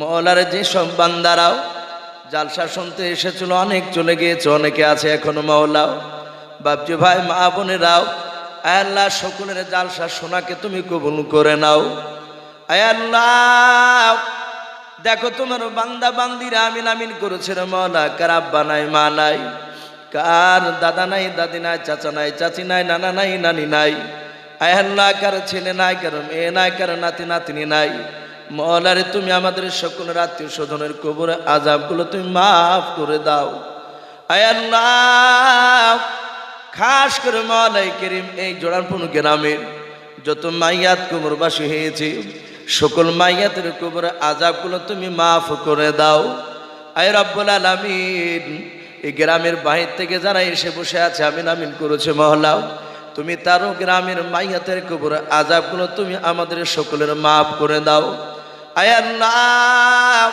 মহলার যে সব বান্দারাও, জালসা শুনতে এসেছিল, অনেক চলে গিয়েছে, অনেকে আছে এখনও মহলাও। বাপজি ভাই, মা বোনেরাও, আয় আল্লাহ, সকলের জালসা শোনাকে তুমি কবুল করে নাও। আয় আল্লাহ, দেখো তোমার বান্দা বান্দিরা আমিন আমিন করেছে রে মৌলা কার আব্বা নাই, মা নাই, কার দাদা নাই, দাদি নাই, চাচা নাই, চাচি নাই, নানা নাই, নানি নাই। আয় আল্লাহ, কার ছেলে নাই, কার মেয়ে নাই, কার নাতি নাতিনি নাই। মহলারে তুমি আমাদের সকলের আত্মীয় স্বজনের কবর আজাবগুলো তুমি মাফ করে দাও। আয় আল্লাহ, খাস করে মলাই করিম এই জোড়ানপুর গ্রামের যত মাইয়াত কবরবাসী হয়েছে, সকল মাইয়াতের কবর আজাবগুলো তুমি মাফ করে দাও। আয় রব্বুল আলামিন, এই গ্রামের বাহির থেকে যারা এসে বসে আছে, আমিন আমিন করেছে মহলাও তুমি তারও গ্রামের মাইয়াতের কবর আজাবগুলো তুমি আমাদের সকলের মাফ করে দাও। আল্লাহ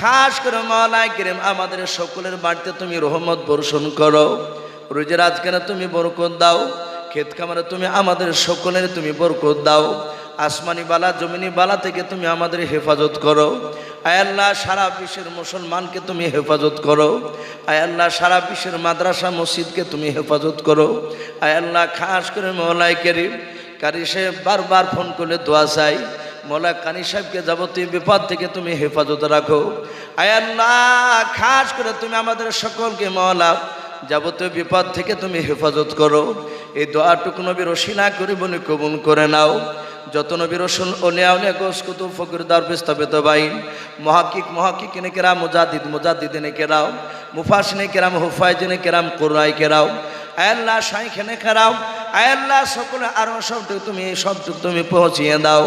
খাস করে মহলায় কিরেম, আমাদের সকলের বাড়িতে তুমি রহমত বর্ষণ করো। রোজের আজকের তুমি বরকত দাও, ক্ষেত খামারে তুমি আমাদের সকলের তুমি বরকত দাও। আসমানি বালা, জমিনি বালা থেকে তুমি আমাদের হেফাজত করো। আয়াল্লাহ সারা বিশ্বের মুসলমানকে তুমি হেফাজত করো। আয়াল্লাহ সারা বিশ্বের মাদ্রাসা, মসজিদকে তুমি হেফাজত করো। আয়াল্লাহ খাস করে মহলাই কেরিম, কারি সে বারবার ফোন করলে দোয়া চাই। মোলা কানি সাহেবকে যাবতীয় বিপদ থেকে তুমি হেফাজত রাখো। আয়াল্লাহ খাস করে তুমি আমাদের সকলকে মহলা যাবতীয় বিপদ থেকে তুমি হেফাজত করো। এই দোয়াটুকু নবীর রসিনা করি বলে কবুল করে নাও। যত নবীর রসুল ওলিয়া উলিয়া গোস কুতুব ফকির দারবিস তবেত বাইন মহাকিক মহাকিক নে কেরাম মুজাদিদ মুজাদিদ নে কেরাও মুফাসিনে কেরাম, হুফাইজিনে কেরাম, কোরআই কেরাও আয়াল্লাহ সাইখেনে কেরাও আয়াল্লাহ সকলে আরও সবটুকু তুমি সবটুকু তুমি পৌঁছিয়ে দাও।